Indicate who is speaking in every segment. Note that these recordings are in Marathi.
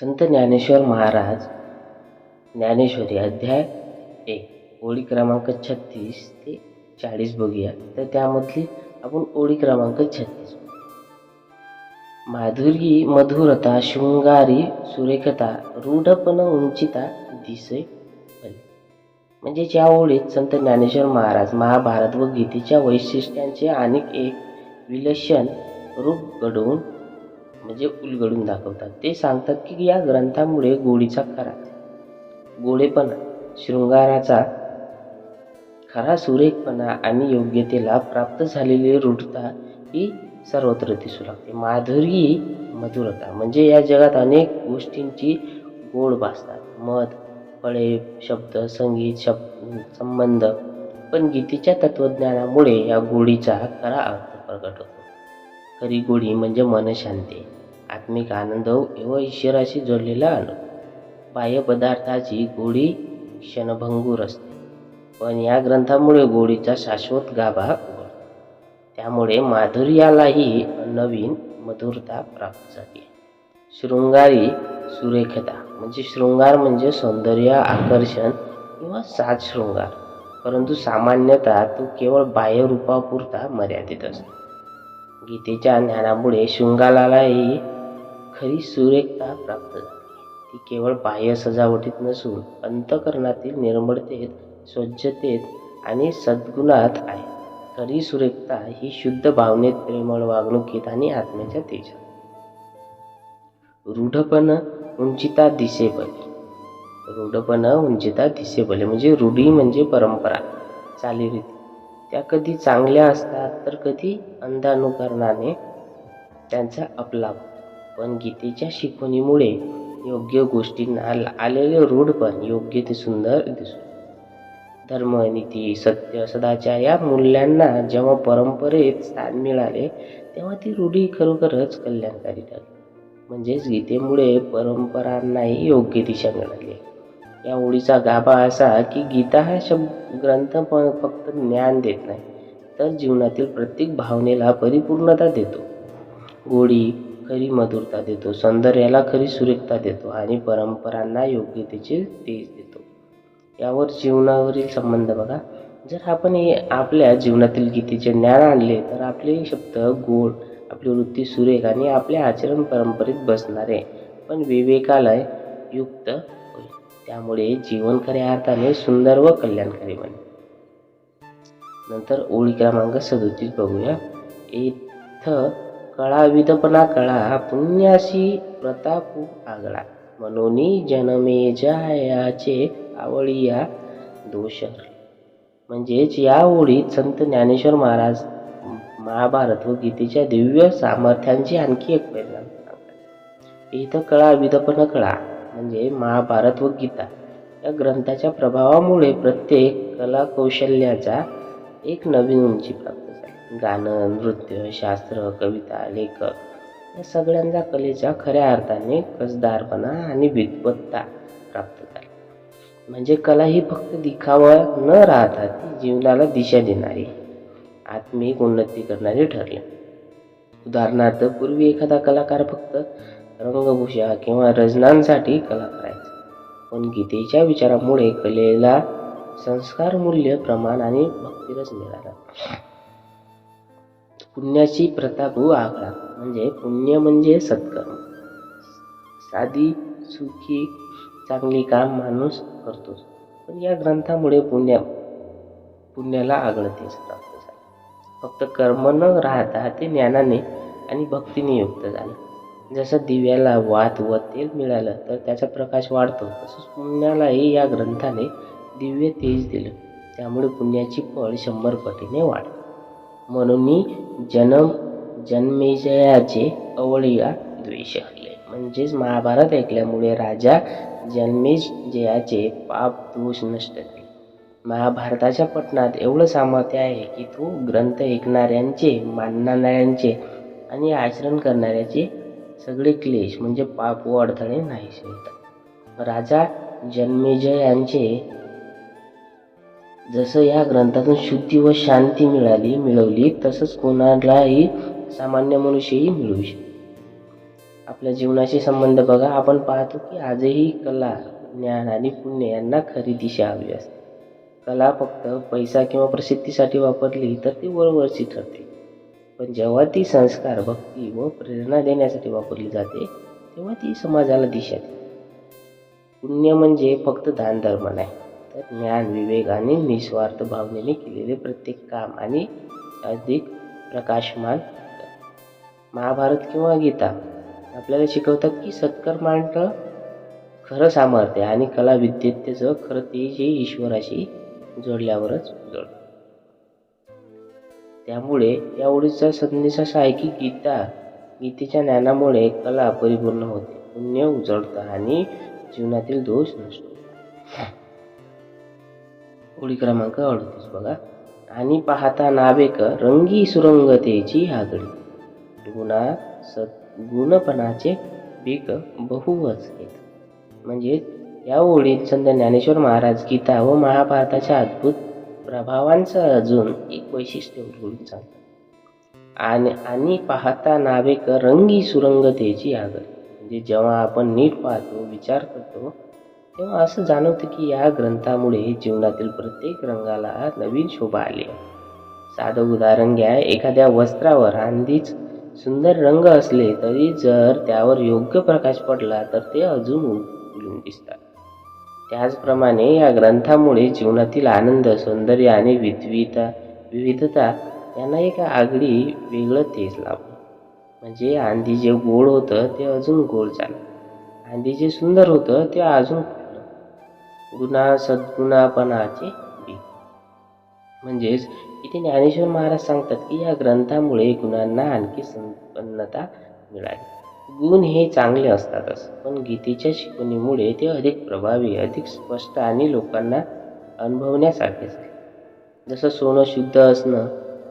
Speaker 1: संत ज्ञानेश्वर महाराज ज्ञानेश्वरी अध्याय एक ओळी क्रमांक छत्तीस ते चाळीस बघूया. तर त्यामधली आपण ओळी क्रमांक छत्तीस माधुरी मधुरता शृंगारी सुरेखता रूढपण उंचिता दिसे म्हणजे ज्या ओळीत संत ज्ञानेश्वर महाराज महाभारत व गीतेच्या वैशिष्ट्यांचे आणि एक विलक्षण रूप घडवून म्हणजे उलगडून दाखवतात. ते सांगतात की या ग्रंथामुळे गोडीचा खरा गोडेपणा शृंगाराचा खरा सुरेखपणा आणि योग्यतेला प्राप्त झालेली रूढता ही सर्वत्र दिसू लागते. माधुरी मधुरता म्हणजे या जगात अनेक गोष्टींची गोड भासतात. मध फळे शब्द संगीत शब्द संबंध पण गीतेच्या तत्वज्ञानामुळे या गोडीचा खरा अर्थ प्रकट होतो. खरी गोडी म्हणजे मनशांती आत्मिक आनंद व ईश्वराशी जोडलेला अनुभव बाह्य पदार्थाची गोडी क्षणभंगूर असते. पण या ग्रंथामुळे गोडीचा शाश्वत गाभा त्यामुळे माधुर्यालाही नवीन मधुरता प्राप्त झाली शृंगारी सुरेखता म्हणजे शृंगार म्हणजे सौंदर्य आकर्षण किंवा सात शृंगार. परंतु सामान्यतः तो केवळ बाह्यरूपापुरता मर्यादित असतो. गीतेच्या ज्ञानामुळे शृंगारालाही खरी सुरेखता प्राप्त झाली. ती केवळ बाह्य सजावटीत नसून अंतकरणातील निर्मळतेत स्वच्छतेत आणि सद्गुणात आहे. खरी सुरेखता ही शुद्ध भावनेत प्रेमळ वागणुकीत आणि आत्म्याच्या तेजात. रूढपण उंचिता दिसेबले. रूढपण उंचिता दिसेबले म्हणजे रूढी म्हणजे परंपरा. चालीरीती. त्या कधी चांगल्या असतात तर कधी अंधानुकरणाने त्यांचा अपलाप पण गीतेच्या शिकवणीमुळे योग्य गोष्टींना आलेले रूढ पण योग्य ते सुंदर दिसू. धर्म नीती सत्य सदाचार या मूल्यांना जेव्हा परंपरेत स्थान मिळाले तेव्हा ती रूढी खरोखरच कल्याणकारी ठरली. म्हणजेच गीतेमुळे परंपरांनाही योग्य दिशा मिळाली. या ओळीचा गाभा असा की गीता हा शब्द ग्रंथ पण फक्त ज्ञान देत नाही तर जीवनातील प्रत्येक भावनेला परिपूर्णता देतो. गोडी खरी मधुरता देतो. सौंदर्याला खरी सुरेखता देतो आणि परंपरांना योग्यतेचे तेज देतो. यावर जीवनावरील संबंध बघा. जर आपण हे आपल्या जीवनातील गीतेचे ज्ञान आणले तर आपले शब्द गोड आपली वृत्ती सुरेख आणि आपल्या आचरण परंपरेत बसणारे पण विवेकाला युक्त होईल. त्यामुळे जीवन खऱ्या अर्थाने सुंदर व कल्याणकारी बने नंतर ओळी क्रमांक सदोतीस बघूया. इथं कळा विधपणा कळा पुण्याशी प्रतापू आगळा मनोनी जनमे जायाचे आवळीया दोष म्हणजेच या ओळीत संत ज्ञानेश्वर महाराज महाभारत व गीतेच्या दिव्य सामर्थ्यांची आणखी एक परिणाम सांगतात इथं कळा विधपण कळा म्हणजे महाभारत व गीता या ग्रंथाच्या प्रभावामुळे प्रत्येक कला कौशल्याचा एक नवीन उंची प्राप्त गाणं नृत्य शास्त्र कविता लेखक या सगळ्यांचा कलेच्या खऱ्या अर्थाने कसदारपणा आणि विद्वत्ता प्राप्त झाली. म्हणजे कला ही फक्त दिखावा न राहता ती जीवनाला दिशा देणारी आत्मिक उन्नती करणारी ठरले. उदाहरणार्थ पूर्वी एखादा कलाकार फक्त रंगभूषा किंवा रचनांसाठी कला करायचा. पण गीतेच्या विचारामुळे कलेला संस्कार मूल्य प्रमाण आणि भक्तिरस मिळाला. पुण्याची प्रतापू आगळा. म्हणजे पुण्य म्हणजे सत्कर्म. साधी सुखी चांगली काम माणूस करतोच पण या ग्रंथामुळे पुण्य पुण्याला आगळतेच प्राप्त झाले फक्त कर्म न राहता ते ज्ञानाने आणि भक्तीने युक्त झाले. जसं दिव्याला वात व तेल मिळालं तर त्याचा प्रकाश वाढतो. तसंच पुण्यालाही या ग्रंथाने दिव्य तेज दिलं. त्यामुळे पुण्याची फळ शंभर पटीने वाढ म्हणून मी जन्म जन्मेजयाचे अवळीया द्वेष ऐकले म्हणजेच महाभारत ऐकल्यामुळे राजा जन्मेजयाचे पाप दोष नष्ट झाले महाभारताच्या पटनात एवढं सामर्थ्य आहे की तो ग्रंथ ऐकणाऱ्यांचे मानणाऱ्यांचे आणि आचरण करणाऱ्याचे सगळे क्लेश म्हणजे पाप व अडथळे नाहीसे होतात. राजा जन्मेजयांचे जसं या ग्रंथातून शुद्धी व शांती मिळाली मिळवली तसंच कोणालाही सामान्य मनुष्यही मिळू शकतो. आपल्या जीवनाशी संबंध बघा. आपण पाहतो की आजही कला ज्ञान आणि पुण्य यांना खरी दिशा हवी असते. कला फक्त पैसा किंवा प्रसिद्धीसाठी वापरली तर ती वरवरची ठरते. पण जेव्हा ती संस्कार भक्ती व प्रेरणा देण्यासाठी वापरली जाते तेव्हा ती समाजाला दिशा देते. पुण्य म्हणजे फक्त दान धर्म नाही. तर ज्ञान विवेक आणि निस्वार्थ भावनेने केलेले प्रत्येक काम आणि अधिक प्रकाशमान महाभारत किंवा गीता. आपल्याला शिकवतात की सत्कर्मांत खरं सामर्थ्य आणि कला विद्येचं खरं ते जे ईश्वराशी जोडल्यावरच जोड. त्यामुळे या ओळीचा संदेश असा आहे की गीता गीतेच्या ज्ञानामुळे कला परिपूर्ण होते पुण्य उजळतं आणि जीवनातील दोष नसतो ओळी क्रमांक अडतीस बघा. आणि पाहता नावेक रंगी सुरंगतेची हागडी गुणा सत गुणपणाचे पीक बहुवच आहेत. म्हणजे या ओळीत संत ज्ञानेश्वर महाराज गीता व महाभारताच्या अद्भुत प्रभावांचं अजून एक वैशिष्ट्य उलगडून सांगतात. आणि आणि पाहता नावेक रंगी सुरंगतेची आगड म्हणजे जेव्हा आपण नीट पाहतो विचार करतो तेव्हा असं जाणवतं की या ग्रंथामुळे जीवनातील प्रत्येक रंगाला नवीन शोभा आली. साधं उदाहरण घ्या एखाद्या वस्त्रावर आधीच सुंदर रंग असले तरी जर त्यावर योग्य प्रकाश पडला तर ते अजून उलून दिसतात. त्याचप्रमाणे या ग्रंथामुळे जीवनातील आनंद सौंदर्य आणि विद्विता विविधता यांना एक आगळी वेगळं तेज लावलं म्हणजे आंधी जे गोड होतं ते अजून गोड झालं. आंधी जे सुंदर होतं ते अजून गुणा सद्गुणापणाचे म्हणजेच इथे ज्ञानेश्वर महाराज सांगतात की या ग्रंथामुळे गुणांना आणखी संपन्नता मिळाली. गुण हे चांगले असतातच पण गीतेच्या शिकवणीमुळे ते अधिक प्रभावी अधिक स्पष्ट आणि लोकांना अनुभवण्यासारखेच जसं सोनं शुद्ध असणं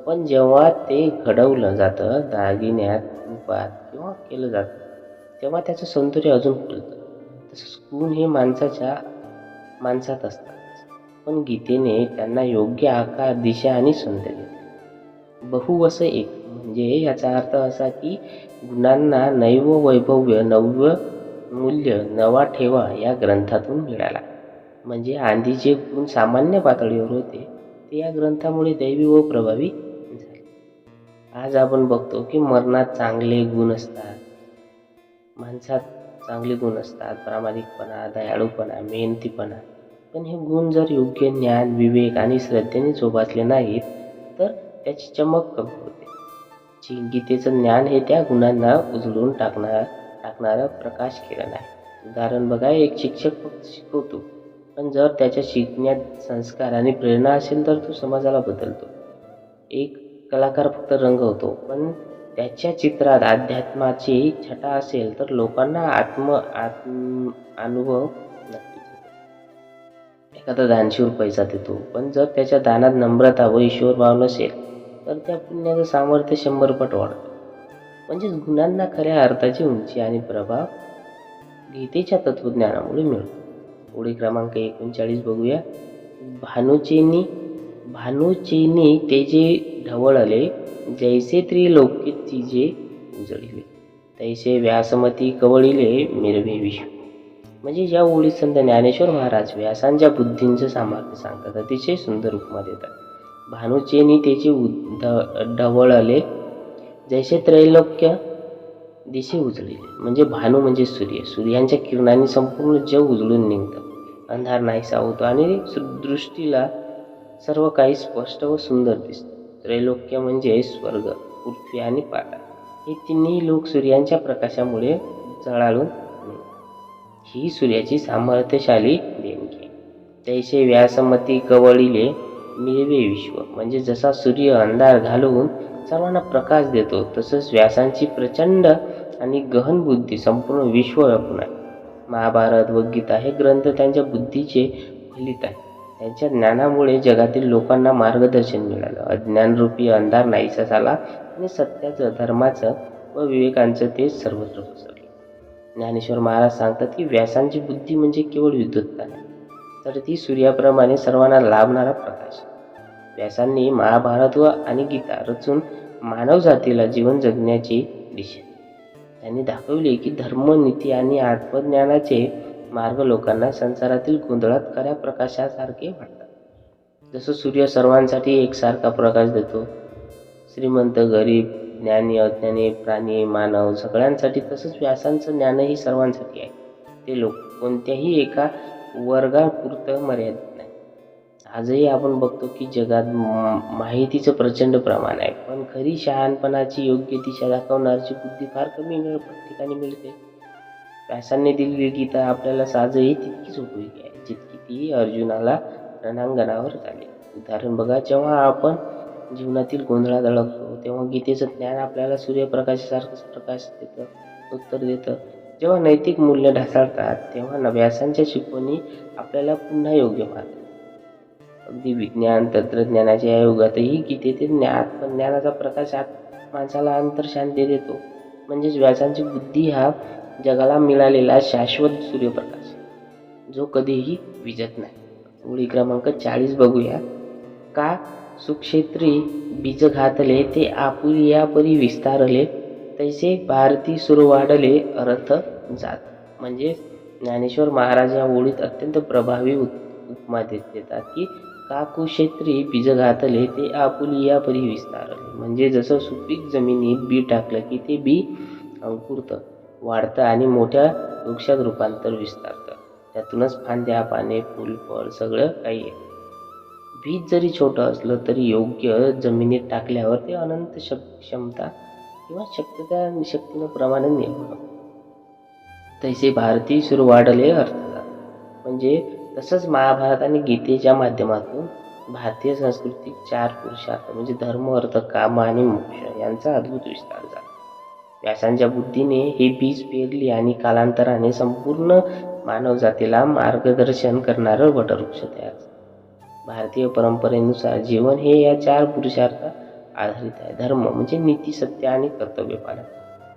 Speaker 1: पण जेव्हा ते घडवलं जातं दागिन्यात रूपात किंवा केलं जातं तेव्हा त्याचं सौंदर्य अजून खुलतं तसंच गुण हे माणसाच्या माणसात असतात. पण गीतेने त्यांना योग्य आकार दिशा आणि सौंदर्य बहुवस एक म्हणजे याचा अर्थ असा की गुणांना नैव वैभव्य नव्य मूल्य नवा ठेवा या ग्रंथातून मिळाला. म्हणजे आधी जे गुण सामान्य पातळीवर होते ते या ग्रंथामुळे दैवी व प्रभावी झाले. आज आपण बघतो की मरणात चांगले गुण असतात. माणसात चांगले गुण असतात प्रामाणिकपणा दयाळूपणा मेहनतीपणा. पण हे गुण जर योग्य ज्ञान विवेक आणि श्रद्धेने जोपासले नाहीत तर त्याची चमक कमी होते. जी गीतेचं ज्ञान हे त्या गुणांना उजळून टाकणार टाकणारं प्रकाश किरण आहे. उदाहरण बघा एक शिक्षक फक्त शिकवतो पण जर त्याच्या शिकण्यात संस्कार आणि प्रेरणा असेल तर तो समाजाला बदलतो. एक कलाकार फक्त रंगवतो पण त्याच्या चित्रात अध्यात्माची छटा असेल तर लोकांना आत्म आत्म अनुभव नक्कीच एखादा दानशूर पैसा देतो पण जर त्याच्या दानात नम्रता व ईश्वर भाव नसेल तर त्या पुण्याचं सामर्थ्य शंभर पट वाढतं. म्हणजेच गुणांना खऱ्या अर्थाची उंची आणि प्रभाव गीतेच्या तत्वज्ञानामुळे मिळतो. पुढे क्रमांक एकोणचाळीस बघूया. भानुचेनी भानुचेनी ते जे ढवळले जैसे त्रिलोकी तिजे उजळले. तैसे व्यासमती कवळिले मिरवे विश्व. म्हणजे ज्या ओळीत संत ज्ञानेश्वर महाराज व्यासांच्या बुद्धींचं सामर्थ्य सांगतात अतिशय सुंदर उपमा देतात. भानुचेनी त्याचे उद ढवळले. जैसे त्रैलोक्य दिशे उजळले. म्हणजे भानू म्हणजे सूर्य. सूर्यांच्या किरणांनी संपूर्ण जग उजळून निघतं. अंधार नाहीसा होतो आणि दृष्टीला सर्व काही स्पष्ट व सुंदर दिसतं. त्रैलोक्य म्हणजे स्वर्ग पृथ्वी आणि पाटा. हे तिन्ही लोक सूर्यांच्या प्रकाशामुळे जळाळून ही सूर्याची सामर्थ्यशाली देणगी. तैसे व्यासमती कवळीले मिळवे विश्व. म्हणजे जसा सूर्य अंधार घालवून सर्वांना प्रकाश देतो तसंच व्यासांची प्रचंड आणि गहन बुद्धी संपूर्ण विश्व व्यापून आहे. महाभारत व गीता हे ग्रंथ त्यांच्या बुद्धीचे फलित आहे त्यांच्या ज्ञानामुळे जगातील लोकांना मार्गदर्शन मिळालं. अज्ञानरूपी अंधार नाहीसा झाला आणि सत्याचं धर्माचं व विवेकांचं ते सर्वत्र पसरलं. ज्ञानेश्वर महाराज सांगतात की व्यासांची बुद्धी म्हणजे केवळ विद्वत्ता नाही तर ती सूर्याप्रमाणे सर्वांना लाभणारा प्रकाश. व्यासांनी महाभारत व आणि गीता रचून मानव जातीला जीवन जगण्याची दिशा त्यांनी दाखवले की धर्म नीती आणि आत्मज्ञानाचे मार्ग लोकांना संसारातील गोंधळात खऱ्या प्रकाशासारखे वाटतात. जसं सूर्य सर्वांसाठी एकसारखा प्रकाश देतो. श्रीमंत गरीब ज्ञानी अज्ञानी प्राणी मानव सगळ्यांसाठी तसंच व्यासांचं ज्ञानही सर्वांसाठी आहे. ते लोक कोणत्याही एका वर्गापुरतं मर्यादित नाही. आजही आपण बघतो की जगात माहितीचं प्रचंड प्रमाण आहे. पण खरी शहाणपणाची योग्य दिशा दाखवणारची बुद्धी फार कमी मिळ ठिकाणी मिळते. व्यासांनी दिलेली गीता आपल्याला साजही तितकीच उपयोगी आहे जितकी ती अर्जुनाला रणांगणावर झाली उदाहरण बघा जेव्हा आपण जीवनातील गोंधळात अडकतो तेव्हा गीतेचं ज्ञान आपल्याला सूर्यप्रकाशासारखंच प्रकाश देतं उत्तर देतं. जेव्हा नैतिक मूल्य ढासळतात तेव्हा व्यासांच्या शिकवणी आपल्याला पुन्हा योग्य मार्ग अगदी विज्ञान तंत्रज्ञानाच्या या युगातही गीतेतील ज्ञान आत्मज्ञानाचा प्रकाश आत माणसाला अंतरशांती देतो. म्हणजेच व्यासांची बुद्धी हा जगाला मिळालेला शाश्वत सूर्यप्रकाश जो कधीही विजत नाही. ओळी क्रमांक चाळीस बघूया. का सुक्षेत्री बीज घातले ते आपुलिया परी विस्तारले तैसे भारती सुरवाडले अर्थ जात. म्हणजे ज्ञानेश्वर महाराज या ओळीत अत्यंत प्रभावी उप- उपमा देत देतात की काकू क्षेत्री बीज घातले ते आपुलिया परी विस्तारले. म्हणजे जसं सुपीक जमिनीत बी टाकलं की ते बी अंकुरतं वाढतं आणि मोठ्या वृक्षात रूपांतर विस्तारतं. त्यातूनच फांद्या पाने फूल फळ सगळं काही आहे बीज जरी छोटं असलं तरी योग्य जमिनीत टाकल्यावर ते अनंत शक क्षमता किंवा शक्यता शक्तीनं प्रमाणे निर्माण तैसे भारतीय सुरू वाढले अर्थात म्हणजे तसंच महाभारत आणि गीतेच्या माध्यमातून भारतीय संस्कृतीत चार पुरुषार्थ म्हणजे धर्म अर्थ काम आणि मोक्ष यांचा अद्भुत विस्तार झाला. व्यासांच्या बुद्धीने हे बीज पेरली आणि कालांतराने संपूर्ण मानवजातीला मार्गदर्शन करणारं वटवृक्ष तयार भारतीय परंपरेनुसार जीवन हे या चार पुरुषार्थ आधारित आहे. धर्म म्हणजे नीती सत्य आणि कर्तव्य पालन.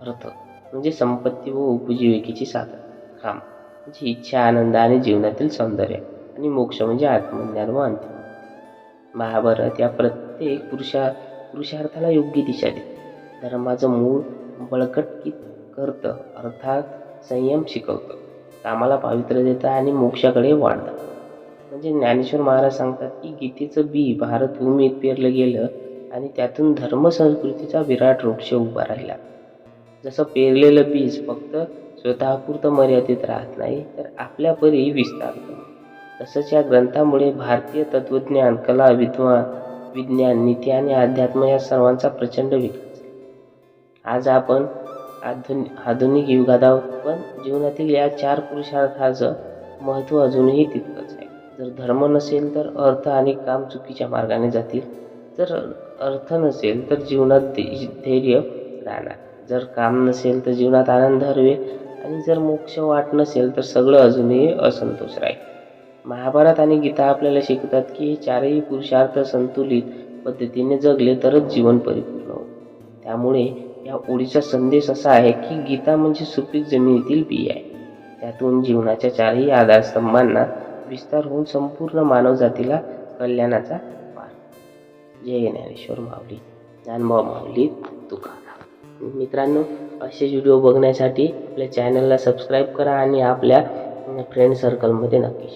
Speaker 1: अर्थ म्हणजे संपत्ती व उपजीविकेची साधन. काम. म्हणजे इच्छा आनंद आणि जीवनातील सौंदर्य आणि मोक्ष म्हणजे आत्मज्ञान व अंतिम महाभारत या प्रत्येक पुरुषा पुरुषार्थाला योग्य दिशा देते. धर्माचं मूळ बळकट करतं अर्थात संयम शिकवतं. कामाला पावित्र्य देतं आणि मोक्षाकडे वाढतं. म्हणजे ज्ञानेश्वर महाराज सांगतात की गीतेचं बी भारतभूमीत पेरलं गेलं आणि त्यातून धर्म संस्कृतीचा विराट वृक्ष उभा राहिला. जसं पेरलेलं बीज फक्त स्वतःपुरतं मर्यादित राहत नाही तर आपल्यापरी विस्तारतं. तसंच या ग्रंथामुळे भारतीय तत्त्वज्ञान कला विद्वान विज्ञान नीती आणि अध्यात्म या सर्वांचा प्रचंड विकास आज आपण आधुनिक आधुनिक युगात आहोत पण जीवनातील या चार पुरुषार्थाचं महत्त्व अजूनही तितकंच आहे. जर धर्म नसेल तर अर्थ आणि काम चुकीच्या मार्गाने जातील जर अर्थ नसेल तर जीवनात धैर्य राहणार. जर काम नसेल तर जीवनात आनंद हरवेल आणि जर मोक्ष वाट नसेल तर सगळं अजूनही असंतोष राहील. महाभारत आणि गीता आपल्याला शिकवतात की हे चारही पुरुषार्थ संतुलित पद्धतीने जगले तरच जीवन परिपूर्ण होईल. त्यामुळे या ओळीचा संदेश असा आहे की गीता म्हणजे सुपीक जमिनीतील बी आहे. त्यातून जीवनाच्या चारही आधारस्तंभांना विस्तार होऊन संपूर्ण मानवजातीला कल्याणाचा मार्ग जय ज्ञानेश्वर माऊली. ज्ञानभाव माऊली तुका. मित्रांनो असे व्हिडिओ बघण्यासाठी आपल्या चॅनलला सबस्क्राईब करा आणि आपल्या फ्रेंड सर्कलमध्ये नक्की